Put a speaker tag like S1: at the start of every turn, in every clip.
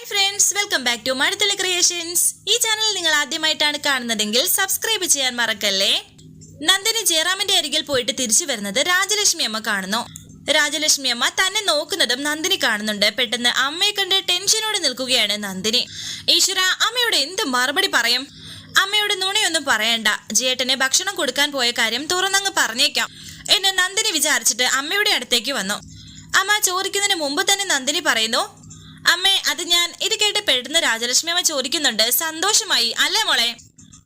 S1: Hi friends welcome back to Mazhathulli creations ഈ channel നിങ്ങൾ ആദ്യമായിട്ടാണ് കാണുന്നതെങ്കിൽ സബ്സ്ക്രൈബ് ചെയ്യാൻ മറക്കല്ലേ? നന്ദിനി ജയറാമിന്റെ അരികിൽ പോയിട്ട് തിരിച്ചു വരുന്നത് രാജലക്ഷ്മി അമ്മ കാണുന്നു. രാജലക്ഷ്മി അമ്മ തന്നെ നോക്കുന്നതും നന്ദിനി കാണുന്നുണ്ട്. പെട്ടെന്ന് അമ്മയെ കണ്ട് ടെൻഷനോടെ നിൽക്കുകയാണ് നന്ദിനി. ഈശ്വര അമ്മയോട് എന്ത് മറുപടി പറയും? അമ്മയോട് നുണയൊന്നും പറയണ്ട. ജേട്ടനെ ഭക്ഷണം കൊടുക്കാൻ പോയ കാര്യം തുറന്നങ്ങ് പറഞ്ഞേക്കാം എന്ന് നന്ദിനി വിചാരിച്ചിട്ട് അമ്മയുടെ അടുത്തേക്ക് വന്നു. അമ്മ ചോദിക്കുന്നതിന് മുമ്പ് തന്നെ നന്ദിനി പറയുന്നു അമ്മേ അത് ഞാൻ ഇത് കേട്ട് പെടുന്ന രാജലക്ഷ്മി അമ്മ ചോദിക്കുന്നുണ്ട്. സന്തോഷമായി. അല്ലേ മോളെ?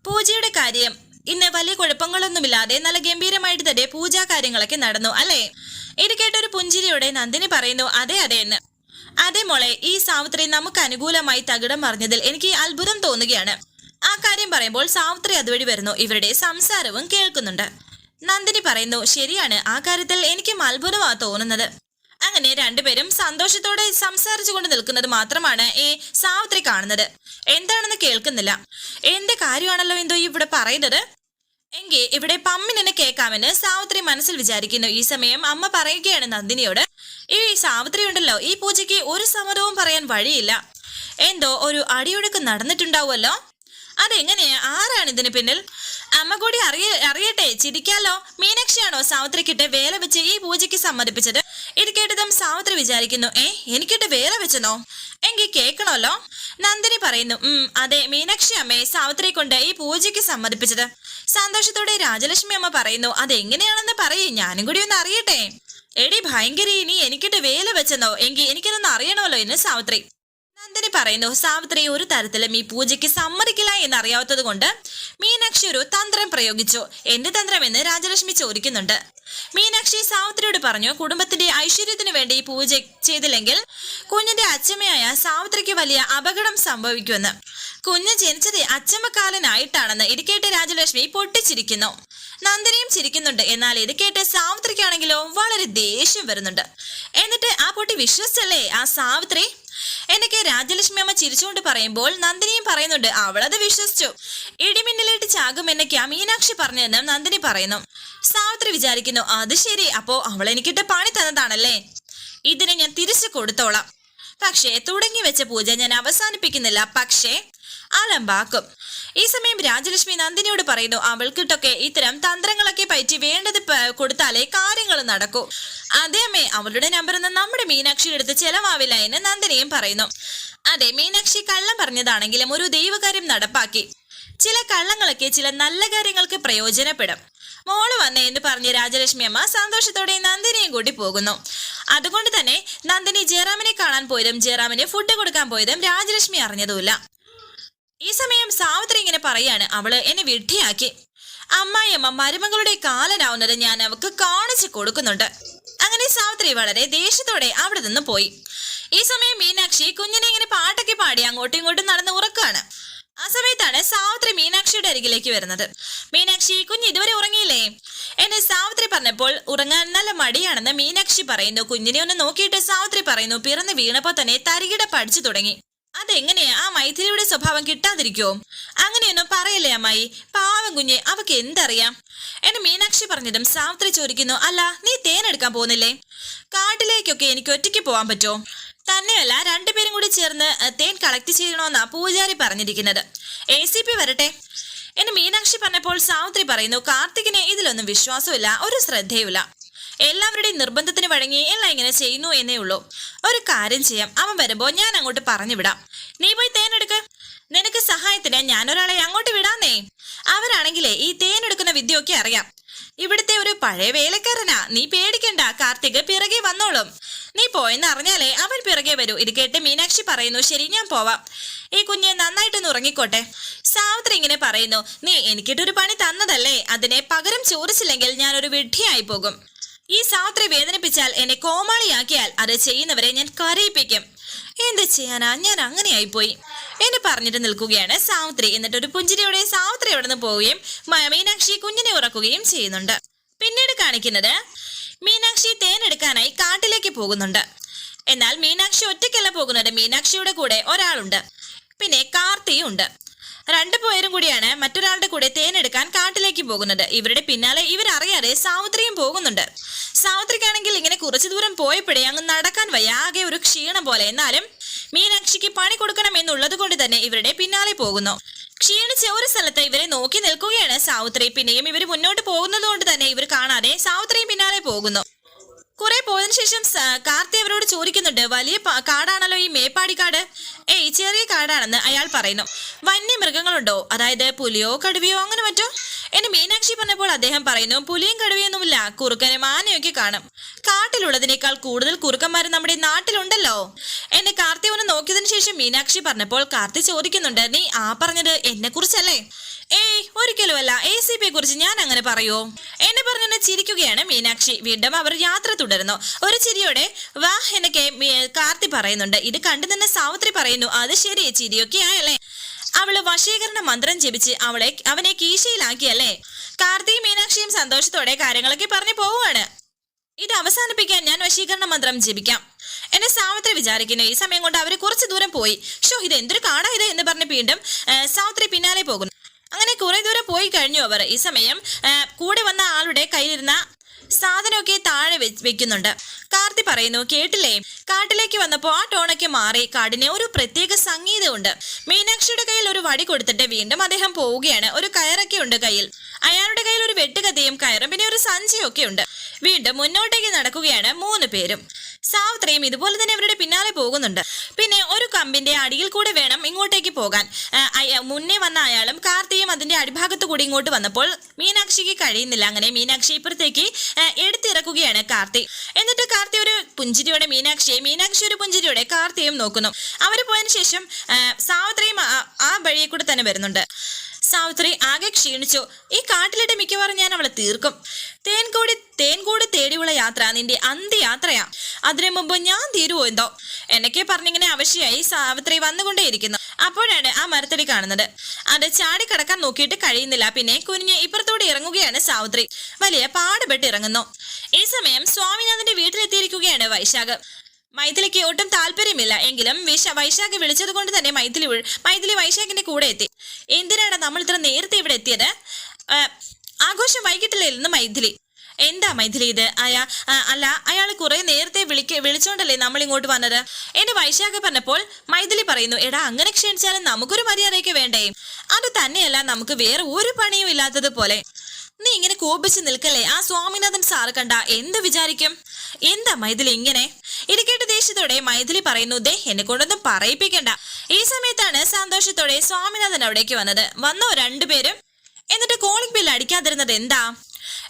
S1: പൂജയുടെ കാര്യം. ഇന്ന് വലിയ കുഴപ്പങ്ങളൊന്നുമില്ലാതെ നല്ല ഗംഭീരമായിട്ട് തന്നെ പൂജാ കാര്യങ്ങളൊക്കെ നടന്നു അല്ലേ? ഇത് കേട്ടൊരു പുഞ്ചിരിയോടെ നന്ദിനി പറയുന്നു അതെ അതെ എന്ന്. അതെ മോളെ ഈ സാവിത്രി നമുക്ക് അനുകൂലമായി തകിടം മറിഞ്ഞതിൽ എനിക്ക് അത്ഭുതം തോന്നുകയാണ്. ആ കാര്യം പറയുമ്പോൾ സാവിത്രി അതുവഴി വരുന്നു. ഇവരുടെ സംസാരവും കേൾക്കുന്നുണ്ട്. നന്ദിനി പറയുന്നു ശരിയാണ്. ആ കാര്യത്തിൽ എനിക്കും അത്ഭുതമാണ് തോന്നുന്നത്. അങ്ങനെ രണ്ടുപേരും സന്തോഷത്തോടെ സംസാരിച്ചു കൊണ്ട് നിൽക്കുന്നത് മാത്രമാണ് ഈ സാവിത്രി കാണുന്നത്. എന്താണെന്ന് കേൾക്കുന്നില്ല. എന്ത് കാര്യമാണല്ലോ എന്തോ ഇവിടെ പറയുന്നത്? എങ്കിൽ ഇവിടെ പമ്മിനെ കേൾക്കാമെന്ന് സാവിത്രി മനസ്സിൽ വിചാരിക്കുന്നു. ഈ സമയം അമ്മ പറയുകയാണ് നന്ദിനിയോട്. ഈ സാവിത്രി ഉണ്ടല്ലോ ഈ പൂജയ്ക്ക് ഒരു സമ്മതവും പറയാൻ വഴിയില്ല. എന്തോ ഒരു അടിയൊഴുക്ക് നടന്നിട്ടുണ്ടാവുമല്ലോ? അതെങ്ങനെയാ ആരാണ് ഇതിന് പിന്നിൽ? അമ്മ കൂടി അറിയ അറിയട്ടെ ചിരിക്കാലോ? മീനാക്ഷിയാണോ സാവിത്രിക്കിട്ട് വേല വെച്ച് ഈ പൂജയ്ക്ക് സമ്മതിപ്പിച്ചത്? ഇത് കേട്ടതും സാവിത്രി വിചാരിക്കുന്നു ഏ എനിക്കിട്ട് വേറെ വെച്ചെന്നോ? എങ്കിൽ കേൾക്കണമല്ലോ നന്ദിനി പറയുന്നു ഉം അതെ മീനാക്ഷി അമ്മയെ സാവിത്രി കൊണ്ട് ഈ പൂജയ്ക്ക് സമ്മതിപ്പിച്ചത്. സന്തോഷത്തോടെ രാജലക്ഷ്മി അമ്മ പറയുന്നു അതെങ്ങനെയാണെന്ന് പറയേ ഞാനും കൂടി ഒന്ന് അറിയട്ടെ. എടി ഭയങ്കര ഇനി എനിക്കിട്ട് വേല വെച്ചെന്നോ? എങ്കിൽ എനിക്കിതൊന്ന് അറിയണമല്ലോ എന്ന് സാവിത്രി. നന്ദിനി പറയുന്നു സാവിത്രി ഒരു തരത്തിലും ഈ പൂജയ്ക്ക് സമ്മതിക്കില്ല എന്നറിയാത്തത് കൊണ്ട് മീനാക്ഷി ഒരു തന്ത്രം പ്രയോഗിച്ചു. എന്ത് തന്ത്രം എന്ന് രാജലക്ഷ്മി ചോദിക്കുന്നുണ്ട്. മീനാക്ഷി സാവിത്രിയോട് പറഞ്ഞു കുടുംബത്തിന്റെ ഐശ്വര്യത്തിന് വേണ്ടി പൂജ ചെയ്തില്ലെങ്കിൽ കുഞ്ഞിന്റെ അച്ഛമ്മയായ സാവിത്രിക്ക് വലിയ അപകടം സംഭവിക്കുമെന്ന്. കുഞ്ഞ് ജനിച്ചത് അച്ചമ്മക്കാലനായിട്ടാണെന്ന് ഇരിക്കേട്ട് കേട്ട് രാജലക്ഷ്മി പൊട്ടിച്ചിരിക്കുന്നു. നന്ദിനിയും ചിരിക്കുന്നുണ്ട്. എന്നാൽ ഇത് കേട്ട് സാവിത്രിക്കാണെങ്കിലോ വളരെ ദേഷ്യം വരുന്നുണ്ട്. എന്നിട്ട് ആ പൊട്ടി വിശ്വസിച്ചല്ലേ? ആ സാവിത്രി? എന്നൊക്കെ രാജലക്ഷ്മി അമ്മ ചിരിച്ചുകൊണ്ട് പറയുമ്പോൾ നന്ദിനിയും പറയുന്നുണ്ട് അവളത് വിശ്വസിച്ചു. ഇടിമിന്നലേറ്റ് ചാകും എന്നൊക്കെയാ മീനാക്ഷി പറഞ്ഞതെന്ന് നന്ദിനി പറയുന്നു. സാവിത്രി വിചാരിക്കുന്നു അത് ശരി. അപ്പോ അവൾ എനിക്കിട്ട് പണി തന്നതാണല്ലേ? ഇതിനെ ഞാൻ തിരിച്ചു കൊടുത്തോളാം. പക്ഷേ തുടങ്ങി വെച്ച പൂജ ഞാൻ അവസാനിപ്പിക്കുന്നില്ല. പക്ഷേ അലമ്പാക്കും. ഈ സമയം രാജലക്ഷ്മി നന്ദിനിയോട് പറയുന്നു അവൾക്കിട്ടൊക്കെ ഇത്തരം തന്ത്രങ്ങളൊക്കെ പറ്റി വേണ്ടത് കൊടുത്താലേ കാര്യങ്ങൾ നടക്കൂ. അതേ അവളുടെ നമ്പർ ഒന്നും നമ്മുടെ മീനാക്ഷിയുടെ അടുത്ത് ചെലവാവില്ല എന്ന് നന്ദിനിയും പറയുന്നു. അതെ മീനാക്ഷി കള്ളം പറഞ്ഞതാണെങ്കിലും ഒരു ദൈവകാര്യം നടപ്പാക്കി. ചില കള്ളങ്ങളൊക്കെ ചില നല്ല കാര്യങ്ങൾക്ക് പ്രയോജനപ്പെടും. മോൾ വന്നേ എന്ന് പറഞ്ഞ് രാജലക്ഷ്മി അമ്മ സന്തോഷത്തോടെ നന്ദിനിയും കൂടി പോകുന്നു. അതുകൊണ്ട് തന്നെ നന്ദിനി ജയറാമിനെ കാണാൻ പോയതും ജയറാമിന് ഫുഡ് കൊടുക്കാൻ പോയതും രാജലക്ഷ്മി അറിഞ്ഞതുമില്ല. ഈ സമയം സാവിത്രി ഇങ്ങനെ പറയാണ് അവൾ എന്നെ വിഡ്ഢിയാക്കി. അമ്മായിയമ്മ മരുമകളുടെ കാലനാവുന്നത് ഞാൻ അവക്ക് കാണിച്ചു കൊടുക്കുന്നുണ്ട്. അങ്ങനെ സാവിത്രി വളരെ ദേഷ്യത്തോടെ അവിടെ നിന്ന് പോയി. ഈ സമയം മീനാക്ഷി കുഞ്ഞിനെ ഇങ്ങനെ പാട്ടൊക്കെ പാടി അങ്ങോട്ടും ഇങ്ങോട്ടും നടന്ന് ഉറക്കാണ്. ആ സമയത്താണ് സാവിത്രി മീനാക്ഷിയുടെ അരികിലേക്ക് വരുന്നത്. മീനാക്ഷി കുഞ്ഞ് ഇതുവരെ ഉറങ്ങിയില്ലേ? എന്നെ സാവിത്രി പറഞ്ഞപ്പോൾ ഉറങ്ങാൻ നല്ല മടിയാണെന്ന് മീനാക്ഷി പറയുന്നു. കുഞ്ഞിനെ ഒന്ന് നോക്കിയിട്ട് സാവിത്രി പറയുന്നു. പിറന്ന് വീണപ്പോ തന്നെ തരികിട പഠിച്ചു തുടങ്ങി. അതെങ്ങനെയാ? ആ മൈഥിലിയുടെ സ്വഭാവം കിട്ടാതിരിക്കോ അങ്ങനെയൊന്നും പറയല്ലേ അമ്മായി. പാവം കുഞ്ഞെ അവക്ക് എന്തറിയാം? എന്നെ മീനാക്ഷി പറഞ്ഞതും സാവിത്രി ചോദിക്കുന്നു അല്ല നീ തേനെടുക്കാൻ പോകുന്നില്ലേ? കാട്ടിലേക്കൊക്കെ എനിക്ക് ഒറ്റയ്ക്ക് പോവാൻ പറ്റുമോ തന്നെയല്ല രണ്ടുപേരും കൂടി ചേർന്ന് തേൻ കളക്ട് ചെയ്യണമെന്നാ പൂജാരി പറഞ്ഞിരിക്കുന്നത്. എ സി പി വരട്ടെ. എന്നെ മീനാക്ഷി പറഞ്ഞപ്പോൾ സാവിത്രി പറയുന്നു കാർത്തികിന് ഇതിലൊന്നും വിശ്വാസമില്ല ഒരു ശ്രദ്ധയുമില്ല. എല്ലാവരുടെയും നിർബന്ധത്തിന് വഴങ്ങി എല്ലാം ഇങ്ങനെ ചെയ്യുന്നു എന്നേ ഉള്ളൂ. ഒരു കാര്യം ചെയ്യാം. അവൻ വരുമ്പോ ഞാൻ അങ്ങോട്ട് പറഞ്ഞു വിടാം. നീ പോയി തേനെടുക്ക് നിനക്ക് സഹായത്തിന് ഞാനൊരാളെ അങ്ങോട്ട് വിടാന്നേ? അവരാണെങ്കിലേ ഈ തേനെടുക്കുന്ന വിദ്യയൊക്കെ അറിയാം. ഇവിടുത്തെ ഒരു പഴയ വേലക്കാരനാ. നീ പേടിക്കണ്ട. കാർത്തിക് പിറകെ വന്നോളും. നീ പോയെന്ന് അറിഞ്ഞാലേ അവൻ പിറകെ വരൂ. ഇത് കേട്ട് മീനാക്ഷി പറയുന്നു ശരി ഞാൻ പോവാം. ഈ കുഞ്ഞ് നന്നായിട്ടൊന്ന് ഉറങ്ങിക്കോട്ടെ. സാവിത്രി ഇങ്ങനെ പറയുന്നു നീ എനിക്കിട്ടൊരു പണി തന്നതല്ലേ? അതിനെ പകരം ചോദിച്ചില്ലെങ്കിൽ ഞാനൊരു വിഡ്ഢിയായി പോകും. ഈ സാവിത്രി വേദനിപ്പിച്ചാൽ എന്നെ കോമാളിയാക്കിയാൽ അത് ചെയ്യുന്നവരെ ഞാൻ കരയിപ്പിക്കും. എന്ത് ചെയ്യാനാ? ഞാൻ അങ്ങനെയായി പോയി എന്നെ പറഞ്ഞിട്ട് നിൽക്കുകയാണ് സാവിത്രി എന്നിട്ട് ഒരു പുഞ്ചിരിയോടെ സാവിത്രി അവിടെ നിന്ന് പോവുകയും മീനാക്ഷി കുഞ്ഞിനെ ഉറക്കുകയും ചെയ്യുന്നുണ്ട്. പിന്നീട് കാണിക്കുന്നത് മീനാക്ഷി തേനെടുക്കാനായി കാട്ടിലേക്ക് പോകുന്നുണ്ട്. എന്നാൽ മീനാക്ഷി ഒറ്റയ്ക്കല്ല പോകുന്നത്. മീനാക്ഷിയുടെ കൂടെ ഒരാളുണ്ട്. പിന്നെ കാർത്തിയും ഉണ്ട് രണ്ടു പേരും കൂടിയാണ് മറ്റൊരാളുടെ കൂടെ തേനെടുക്കാൻ കാട്ടിലേക്ക് പോകുന്നത്. ഇവരുടെ പിന്നാലെ ഇവരറിയാതെ സാവിത്രിയും പോകുന്നുണ്ട്. സാവിത്രിക്കാണെങ്കിൽ ഇങ്ങനെ കുറച്ചു ദൂരം പോയപ്പോഴേ അങ്ങ് നടക്കാൻ വയ്യ. ആകെ ഒരു ക്ഷീണം പോലെ. എന്നാലും മീനാക്ഷിക്ക് പണി കൊടുക്കണം എന്നുള്ളത് കൊണ്ട് തന്നെ ഇവരുടെ പിന്നാലെ പോകുന്നു. ക്ഷീണിച്ച ഒരു സ്ഥലത്ത് ഇവരെ നോക്കി നിൽക്കുകയാണ് സാവിത്രി. പിന്നെയും ഇവർ മുന്നോട്ട് പോകുന്നത് കൊണ്ട് തന്നെ ഇവർ കാണാതെ സാവിത്രിയും പിന്നാലെ പോകുന്നു. കുറെ പോയതിനു ശേഷം കാർത്തി അവരോട് ചോദിക്കുന്നുണ്ട് വലിയ കാടാണല്ലോ ഈ മേപ്പാടി കാട്? ഏയ് ചെറിയ കാടാണെന്ന് അയാൾ പറയുന്നു. വന്യമൃഗങ്ങളുണ്ടോ? അതായത് പുലിയോ കടുവയോ അങ്ങനെ മറ്റോ? എന്നെ മീനാക്ഷി പറഞ്ഞപ്പോൾ അദ്ദേഹം പറയുന്നു പുലിയും കടുവയൊന്നുമില്ല കുറുക്കനെ ആനയൊക്കെ കാണും. കാട്ടിലുള്ളതിനേക്കാൾ കൂടുതൽ കുറുക്കന്മാർ നമ്മുടെ നാട്ടിലുണ്ടല്ലോ. എന്നെ കാർത്തി ഒന്ന് നോക്കിയതിനു ശേഷം മീനാക്ഷി പറഞ്ഞപ്പോൾ കാർത്തി ചോദിക്കുന്നുണ്ട് നീ ആ പറഞ്ഞത് എന്നെ കുറിച്ചല്ലേ ഏയ് ഒരിക്കലുമല്ല. എ സി പിയെ കുറിച്ച് ഞാൻ അങ്ങനെ പറയൂ. എന്നെ പറഞ്ഞെന്നെ ചിരിക്കുകയാണ് മീനാക്ഷി. വീണ്ടും അവർ യാത്ര തുടരുന്നു. ഒരു ചിരിയോടെ വാ എന്നൊക്കെ കാർത്തി പറയുന്നുണ്ട്. ഇത് കണ്ടു തന്നെ സാവിത്രി പറയുന്നു അത് ശരി ചിരിയൊക്കെ ആയല്ലേ? അവൾ വശീകരണ മന്ത്രം ജപിച്ച് അവളെ അവനെ കീശയിലാക്കിയല്ലേ? കാർത്തിയും മീനാക്ഷിയും സന്തോഷത്തോടെ കാര്യങ്ങളൊക്കെ പറഞ്ഞു പോവുകയാണ്. ഇത് അവസാനിപ്പിക്കാൻ ഞാൻ വശീകരണ മന്ത്രം ജപിക്കാം. എന്നെ സാവിത്രി വിചാരിക്കുന്നു. ഈ സമയം കൊണ്ട് അവർ കുറച്ചു ദൂരം പോയി. ഷോ ഇത് എന്തൊരു കാണാ ഇത് എന്ന് പറഞ്ഞ് വീണ്ടും സാവിത്രി പിന്നാലെ പോകുന്നു. അങ്ങനെ കുറെ ദൂരം പോയി കഴിഞ്ഞു അവർ. ഈ സമയം കൂടെ വന്ന ആളുടെ കയ്യിലിരുന്ന സാധനമൊക്കെ താഴെ വെക്കുന്നുണ്ട്. കാർത്തി പറയുന്നു കേട്ടില്ലേ? കാട്ടിലേക്ക് വന്നപ്പോ ആ ടോണൊക്കെ മാറി. കാടിന് ഒരു പ്രത്യേക സംഗീതമുണ്ട്. മീനാക്ഷിയുടെ കയ്യിൽ ഒരു വടി കൊടുത്തിട്ട് വീണ്ടും അദ്ദേഹം പോവുകയാണ്. ഒരു കയറൊക്കെ ഉണ്ട് കയ്യിൽ. അയാളുടെ കയ്യിൽ ഒരു വെട്ടുകഥയും കയറും പിന്നെ ഒരു സഞ്ചിയൊക്കെ ഉണ്ട്. വീണ്ടും മുന്നോട്ടേക്ക് നടക്കുകയാണ് മൂന്ന് പേരും. സാവിത്രിയും ഇതുപോലെ തന്നെ അവരുടെ പിന്നാലെ പോകുന്നുണ്ട്. പിന്നെ ഒരു കമ്പിന്റെ അടിയിൽ കൂടെ വേണം ഇങ്ങോട്ടേക്ക് പോകാൻ. മുന്നേ വന്ന അയാളും കാർത്തിയും അതിന്റെ അടിഭാഗത്ത് കൂടി ഇങ്ങോട്ട് വന്നപ്പോൾ മീനാക്ഷിക്ക് കഴിയുന്നില്ല. അങ്ങനെ മീനാക്ഷി ഇപ്പുറത്തേക്ക് എടുത്തിറക്കുകയാണ് കാർത്തി. എന്നിട്ട് കാർത്തി ഒരു പുഞ്ചിരിയോടെ മീനാക്ഷിയെ മീനാക്ഷി ഒരു പുഞ്ചിരിയോടെ കാർത്തിയും നോക്കുന്നു. അവർ പോയതിനു ശേഷം സാവിത്രിയും ആ വഴിയെ കൂടെ തന്നെ വരുന്നുണ്ട്. സാവിത്രി ആകെ ക്ഷീണിച്ചു. ഈ കാട്ടിലിട്ട് മിക്കവാറും ഞാൻ അവളെ തീർക്കും. തേൻകൂടി തേൻകൂടി തേടിയുള്ള യാത്ര നിന്റെ അന്ത്യയാത്രയാ. അതിനു മുമ്പ് ഞാൻ തീരുവോ എന്തോ? എന്നൊക്കെ പറഞ്ഞിങ്ങനെ ആവശ്യമായി സാവിത്രി വന്നുകൊണ്ടേയിരിക്കുന്നു. അപ്പോഴാണ് ആ മരത്തടി കാണുന്നത്. അത് ചാടി കടക്കാൻ നോക്കിയിട്ട് കഴിയുന്നില്ല. പിന്നെ കുനിഞ്ഞ് ഇപ്പുറത്തോടെ ഇറങ്ങുകയാണ് സാവിത്രി. വലിയ പാടുപെട്ട് ഇറങ്ങുന്നു ഈ സമയം സ്വാമിനാഥന്റെ വീട്ടിലെത്തിയിരിക്കുകയാണ് വൈശാഖ്. മൈഥിലിക്ക് ഒട്ടും താല്പര്യമില്ല. എങ്കിലും വിശ വൈശാഖ് വിളിച്ചത് കൊണ്ട് തന്നെ മൈഥിലി മൈഥിലി വൈശാഖിന്റെ കൂടെ എത്തി. എന്തിനാണ് നമ്മൾ ഇത്ര നേരത്തെ ഇവിടെ എത്തിയത്? ആഘോഷം വൈകിട്ടില്ലായിരുന്നു മൈഥിലി? എന്താ മൈഥിലി ഇത്? അയാ അല്ല അയാൾ കുറെ നേരത്തെ വിളിക്ക വിളിച്ചോണ്ടല്ലേ നമ്മൾ ഇങ്ങോട്ട് വന്നത്? എന്റെ വൈശാഖ പറഞ്ഞപ്പോൾ മൈഥിലി പറയുന്നു എടാ അങ്ങനെ ക്ഷണിച്ചാലും നമുക്കൊരു മര്യാദയൊക്കെ വേണ്ടേ? അത് തന്നെയല്ല നമുക്ക് വേറെ ഒരു പണിയും ഇല്ലാത്തതുപോലെ. നീ ഇങ്ങനെ കോപിച്ച് നിൽക്കല്ലേ? ആ സ്വാമിനാഥൻ സാറ് കണ്ട എന്ത് വിചാരിക്കും? എന്താ മൈഥിലി ഇങ്ങനെ? ഇത് ദേഷ്യത്തോടെ മൈഥിലി പറയുന്നു ദേ എന്നെ കൊണ്ടൊന്നും പറയിപ്പിക്കണ്ട. ഈ സമയത്താണ് സന്തോഷത്തോടെ സ്വാമിനാഥൻ അവിടേക്ക് വന്നത്. വന്നോ രണ്ടുപേരും? എന്നിട്ട് കോളിംഗ് ബില്ല് അടിക്കാതിരുന്നത് എന്താ?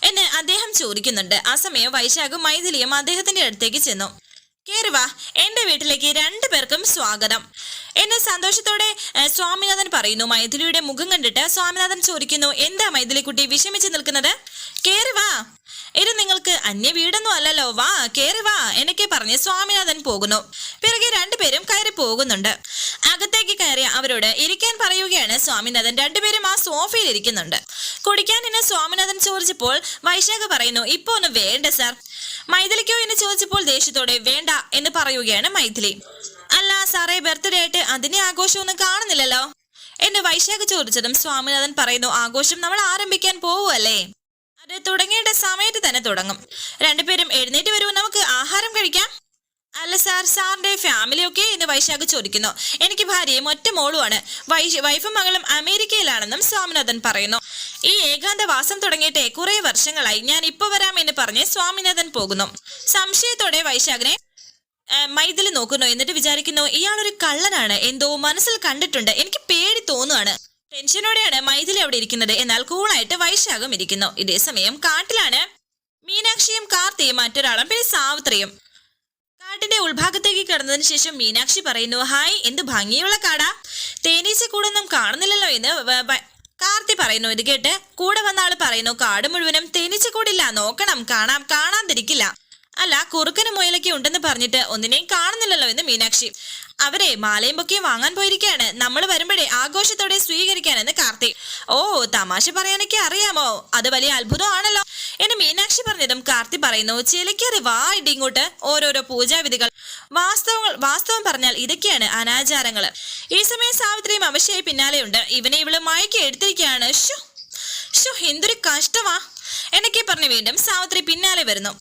S1: എന്ന് അദ്ദേഹം ചോദിക്കുന്നുണ്ട്. ആ സമയം വൈശാഖും മൈഥിലിയും അദ്ദേഹത്തിന്റെ അടുത്തേക്ക് ചെന്നു. കേറി വാ. എന്റെ വീട്ടിലേക്ക് രണ്ടു പേർക്കും സ്വാഗതം. എന്നെ സന്തോഷത്തോടെ സ്വാമിനാഥൻ പറയുന്നു. മൈഥിലിയുടെ മുഖം കണ്ടിട്ട് സ്വാമിനാഥൻ ചോദിക്കുന്നു എന്താ മൈഥിലിക്കുട്ടി വിഷമിച്ച് നിൽക്കുന്നത്? കേരുവ ഇത് നിങ്ങൾക്ക് അന്യ വീടൊന്നും അല്ലല്ലോ. വാ കേറി വാ. എന്നൊക്കെ പറഞ്ഞ് സ്വാമിനാഥൻ പോകുന്നു. പിറകെ രണ്ടുപേരും കയറി പോകുന്നുണ്ട്. അകത്തേക്ക് കയറി അവരോട് ഇരിക്കാൻ പറയുകയാണ് സ്വാമിനാഥൻ. രണ്ടുപേരും ആ സോഫയിൽ ഇരിക്കുന്നുണ്ട്. കുടിക്കാൻ എന്നെ സ്വാമിനാഥൻ ചോദിച്ചപ്പോൾ വൈശാഖ പറയുന്നു ഇപ്പൊ ഒന്ന് വേണ്ട സാർ. മൈഥിലിക്കോ എന്ന് ചോദിച്ചപ്പോൾ ദേഷ്യത്തോടെ വേണ്ട എന്ന് പറയുകയാണ് മൈഥിലി. അല്ല സാറേ ബർത്ത്ഡേ ആയിട്ട് അതിനെ ആഘോഷമൊന്നും കാണുന്നില്ലല്ലോ. എന്ന് വൈശാഖ ചോദിച്ചതും സ്വാമിനാഥൻ പറയുന്നു ആഘോഷം നമ്മൾ ആരംഭിക്കാൻ പോവുമല്ലേ അത് തുടങ്ങേണ്ട സമയത്ത് തന്നെ തുടങ്ങും. രണ്ടുപേരും എഴുന്നേറ്റ് വരുമോ നമുക്ക് ആഹാരം കഴിക്കാം. അല്ല സാർ സാറിന്റെ ഫാമിലി ഒക്കെ എന്ന് വൈശാഖ് ചോദിക്കുന്നു. എനിക്ക് ഭാര്യയും ഒറ്റ മോളുമാണ്. വൈഫും മകളും അമേരിക്കയിലാണെന്നും സ്വാമിനാഥൻ പറയുന്നു. ഈ ഏകാന്തവാസം തുടങ്ങിയിട്ട് കുറെ വർഷങ്ങളായി ഞാൻ ഇപ്പൊ വരാം എന്ന് പറഞ്ഞ് സ്വാമിനാഥൻ പോകുന്നു. സംശയത്തോടെ വൈശാഖനെ മൈതിൽ നോക്കുന്നു എന്നിട്ട് വിചാരിക്കുന്നു ഇയാളൊരു കള്ളനാണ്. എന്തോ മനസ്സിൽ കണ്ടിട്ടുണ്ട്. എനിക്ക് പേടി തോന്നുകയാണ് ടെൻഷനോടെയാണ് മൈഥിലി അവിടെ ഇരിക്കുന്നത്. എന്നാൽ കൂളായിട്ട് വൈശാഖം ഇരിക്കുന്നു. ഇതേ സമയം കാട്ടിലാണ് മീനാക്ഷിയും കാർത്തിയും മറ്റൊരാളും പിന്നെ സാവിത്രിയും. കാട്ടിന്റെ ഉൾഭാഗത്തേക്ക് കടന്നതിന് ശേഷം മീനാക്ഷി പറയുന്നു ഹായ് എന്ത് ഭംഗിയുള്ള കാടാ. തേനീച്ച കൂടൊന്നും കാണുന്നില്ലല്ലോ എന്ന് കാർത്തി പറയുന്നു. ഇത് കേട്ട് കൂടെ വന്ന ആൾ പറയുന്നു കാട് മുഴുവനും തേനീച്ച കൂടില്ല. നോക്കണം. കാണാം. കാണാതിരിക്കില്ല. അല്ല കുറുക്കനും മുയലൊക്കെ ഉണ്ടെന്ന് പറഞ്ഞിട്ട് ഒന്നിനെയും കാണുന്നില്ലല്ലോ എന്ന് മീനാക്ഷി. അവരെ മാലയും പൊക്കിയും വാങ്ങാൻ പോയിരിക്കുകയാണ്. നമ്മൾ വരുമ്പോഴേ ആഘോഷത്തോടെ സ്വീകരിക്കാനെന്ന് കാർത്തി. ഓ തമാശ പറയാനൊക്കെ അറിയാമോ? അത് വലിയ അത്ഭുതമാണല്ലോ. എന്ന് മീനാക്ഷി പറഞ്ഞതും കാർത്തി പറയുന്നു ചിലക്കേറി വാ ഇടി ഇങ്ങോട്ട് ഓരോരോ പൂജാവിധികൾ. വാസ്തവങ്ങൾ വാസ്തവം പറഞ്ഞാൽ ഇതൊക്കെയാണ് അനാചാരങ്ങൾ ഈ സമയം സാവിത്രിയും അവശ്യായി പിന്നാലെയുണ്ട് ഇവനെ ഇവൾ മയക്കി എടുത്തിരിക്കുകയാണ്. ഷു ഷു എന്തൊരു കഷ്ടമാ എന്നൊക്കെ പറഞ്ഞ് വീണ്ടും സാവിത്രി പിന്നാലെ വരുന്നു.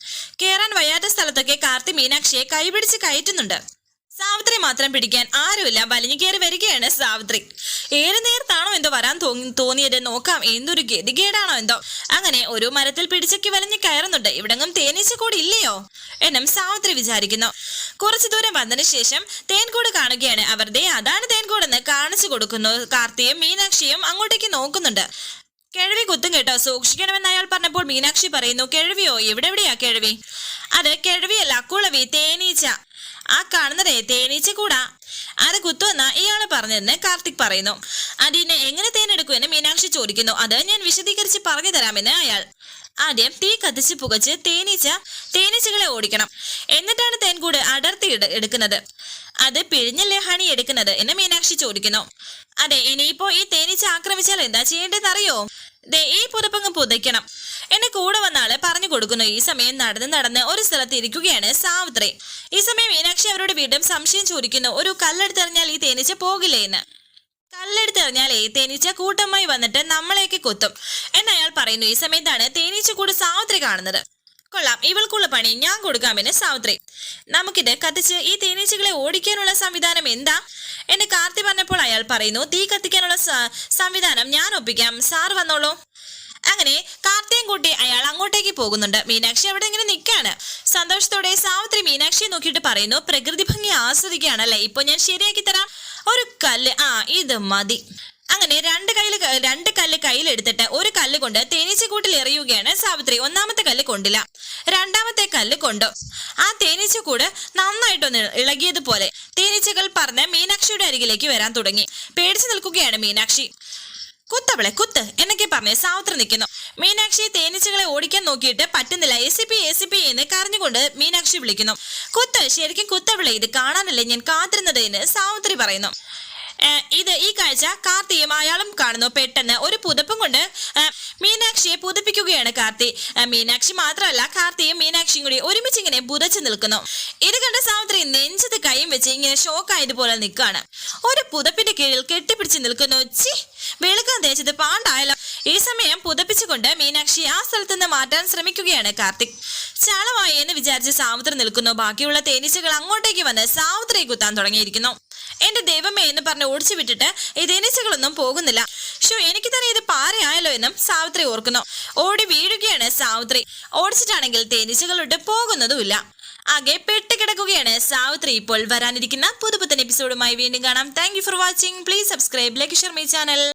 S1: കേറാൻ വയ്യാത്ത സ്ഥലത്തൊക്കെ കാർത്തി മീനാക്ഷിയെ കൈപിടിച്ച് കയറ്റുന്നുണ്ട്. സാവിത്രി മാത്രം പിടിക്കാൻ ആരുമില്ല. വലിഞ്ഞു കയറി വരികയാണ് സാവിത്രി. ഏത് നേരത്താണോ എന്തോ വരാൻ തോന്നി തോന്നിയത്? നോക്കാം. എന്തൊരു ഗതികേടാണോ എന്തോ? അങ്ങനെ ഒരു മരത്തിൽ പിടിച്ചക്കി വലിഞ്ഞു കയറുന്നുണ്ട്. ഇവിടെങ്ങും തേനീച്ച കൂടി ഇല്ലയോ? എന്നും സാവിത്രി വിചാരിക്കുന്നു. കുറച്ചു ദൂരം വന്നതിന് ശേഷം തേൻകൂട് കാണുകയാണ്. അവർ ദേ അതാണ് തേൻകൂടെന്ന് കാണിച്ചു കൊടുക്കുന്നു. കാർത്തിയും മീനാക്ഷിയും അങ്ങോട്ടേക്ക് നോക്കുന്നുണ്ട്. കിഴവി കുത്തും കേട്ടോ. സൂക്ഷിക്കണമെന്ന് അയാൾ പറഞ്ഞപ്പോൾ മീനാക്ഷി പറയുന്നു കിഴവിയോ? എവിടെ എവിടെയാ കിഴവി? അത് കിഴവിയല്ല കുളവി തേനീച്ച. ആ കാണുന്നതേ തേനീച്ച കൂടാ. അത് കുത്തുവെന്ന ഇയാൾ പറഞ്ഞതെന്ന് കാർത്തിക് പറയുന്നു. അതിനെ എങ്ങനെ തേനെടുക്കുമെന്ന് മീനാക്ഷി ചോദിക്കുന്നു. അത് ഞാൻ വിശദീകരിച്ച് പറഞ്ഞു തരാമെന്ന് അയാൾ. ആദ്യം തീ കത്തിച്ച് പുകച്ച് തേനീച്ച തേനീച്ചകളെ ഓടിക്കണം. എന്നിട്ടാണ് തേൻകൂട് അടർത്തി എടു- എടുക്കുന്നത്. അത് പിഴിഞ്ഞല്ലേ ഹണി എടുക്കുന്നത് എന്ന് മീനാക്ഷി ചോദിക്കുന്നു. അതെ ഇനിയിപ്പോ ഈ തേനീച്ച ആക്രമിച്ചാൽ എന്താ ചെയ്യേണ്ടതെന്ന് അറിയോ ദേ ഈ പുതപ്പങ്ങ് പുതയ്ക്കണം. എന്നെ കൂടെ വന്ന ആൾ പറഞ്ഞു കൊടുക്കുന്നു. ഈ സമയം നടന്ന് നടന്ന് ഒരു സ്ഥലത്ത് ഇരിക്കുകയാണ് സാവിത്രി. ഈ സമയം മീനാക്ഷി അവരുടെ വീണ്ടും സംശയം ചോദിക്കുന്നു. ഒരു കല്ലെടുത്തെറിഞ്ഞാൽ ഈ തേനീച്ച പോകില്ലേ എന്ന്. കല്ലെടുത്തെറിഞ്ഞാൽ ഈ തേനീച്ച കൂട്ടമായി വന്നിട്ട് നമ്മളെയൊക്കെ കൊത്തും അയാൾ പറയുന്നു. ഈ സമയത്താണ് തേനീച്ച കൂടെ സാവിത്രി കാണുന്നത്. കൊള്ളാം. ഇവൾക്കുള്ള പണി ഞാൻ കൊടുക്കാമെന്ന് സാവിത്രി. നമുക്കിത് കത്തിച്ച് ഈ തേനീച്ചകളെ ഓടിക്കാനുള്ള സംവിധാനം എന്താ? എന്നെ കാർത്തി പറഞ്ഞപ്പോൾ അയാൾ പറയുന്നു തീ കത്തിക്കാനുള്ള സംവിധാനം ഞാൻ ഒപ്പിക്കാം. സാർ വന്നോളൂ. അങ്ങനെ കാർത്തിയും കൂട്ടി അയാൾ അങ്ങോട്ടേക്ക് പോകുന്നുണ്ട്. മീനാക്ഷി അവിടെ ഇങ്ങനെ നിൽക്കാണ് സന്തോഷത്തോടെ സാവിത്രി മീനാക്ഷിയെ നോക്കിയിട്ട് പറയുന്നു പ്രകൃതി ഭംഗി ആസ്വദിക്കുകയാണല്ലേ? ഇപ്പൊ ഞാൻ ശരിയാക്കി തരാം. ഒരു കല്ല്. ആ ഇത് മതി. അങ്ങനെ രണ്ട് കയ്യിൽ രണ്ട് കല്ല് കയ്യിലെടുത്തിട്ട് ഒരു കല്ല് കൊണ്ട് തേനീച്ചക്കൂട്ടിൽ എറിയുകയാണ് സാവിത്രി. ഒന്നാമത്തെ കല്ല് കൊണ്ടില്ല. രണ്ടാമത്തെ കല്ല് കൊണ്ടു. ആ തേനീച്ചക്കൂട് നന്നായിട്ടൊന്ന് ഇളകിയതുപോലെ തേനീച്ചകൾ പറഞ്ഞ് മീനാക്ഷിയുടെ അരികിലേക്ക് വരാൻ തുടങ്ങി. പേടിച്ചു നിൽക്കുകയാണ് മീനാക്ഷി. കുത്തവളെ കുത്ത്. എന്നൊക്കെ പറഞ്ഞ് സാവിത്രി നിൽക്കുന്നു മീനാക്ഷി തേനീച്ചകളെ ഓടിക്കാൻ നോക്കിയിട്ട് പറ്റുന്നില്ല. A C P A C P എന്ന് കരഞ്ഞുകൊണ്ട് മീനാക്ഷി വിളിക്കുന്നു. കുത്ത് ശരിക്കും കുത്തവളെ ഇത് കാണാനല്ലേ ഞാൻ കാത്തിരുന്നത് എന്ന് സാവിത്രി പറയുന്നു. ഇത് ഈ കാഴ്ച കാർത്തിയും അയാളും കാണുന്നു. പെട്ടെന്ന് ഒരു പുതപ്പും കൊണ്ട് മീനാക്ഷിയെ പുതപ്പിക്കുകയാണ് കാർത്തി. മീനാക്ഷി മാത്രമല്ല കാർത്തിയും മീനാക്ഷിയും കൂടി ഒരുമിച്ച് ഇങ്ങനെ പുതച്ചു നിൽക്കുന്നു. ഇത് കണ്ട സാവിത്രി നെഞ്ചത്ത് കൈയും വെച്ച് ഇങ്ങനെ ഷോക്കായതുപോലെ നിൽക്കുകയാണ് ഒരു പുതപ്പിന്റെ കീഴിൽ കെട്ടിപ്പിടിച്ച് നിൽക്കുന്നു. ചി വെളുക്കാൻ തേച്ചത് പാണ്ടായല്ലോ. ഈ സമയം പുതപ്പിച്ചുകൊണ്ട് മീനാക്ഷി ആ സ്ഥലത്ത് നിന്ന് മാറ്റാൻ ശ്രമിക്കുകയാണ് കാർത്തിക് ചാളമായി എന്ന് വിചാരിച്ച് സാവിത്രി നിൽക്കുന്നു. ബാക്കിയുള്ള തേനീച്ചകൾ അങ്ങോട്ടേക്ക് വന്ന് സാവിത്രിയെ കുത്താൻ തുടങ്ങിയിരിക്കുന്നു. എന്റെ ദൈവമേ എന്ന് പറഞ്ഞ് ഓടിച്ചു വിട്ടിട്ട് ഈ തേനീച്ചകളൊന്നും പോകുന്നില്ല. ഷോ എനിക്ക് തന്നെ ഇത് പാരയായല്ലോ എന്നും സാവിത്രി ഓർക്കുന്നു. ഓടി വീഴുകയാണ് സാവിത്രി. ഓടിച്ചിട്ടാണെങ്കിൽ തേനീച്ചകളോട്ട് പോകുന്നതുമില്ല. ആകെ പെട്ടുകിടക്കുകയാണ് സാവിത്രി. ഇപ്പോൾ വരാനിരിക്കുന്ന പുതുപുത്തൻ എപ്പിസോഡുമായി വീണ്ടും കാണാം. Thank for watching please subscribe like my channel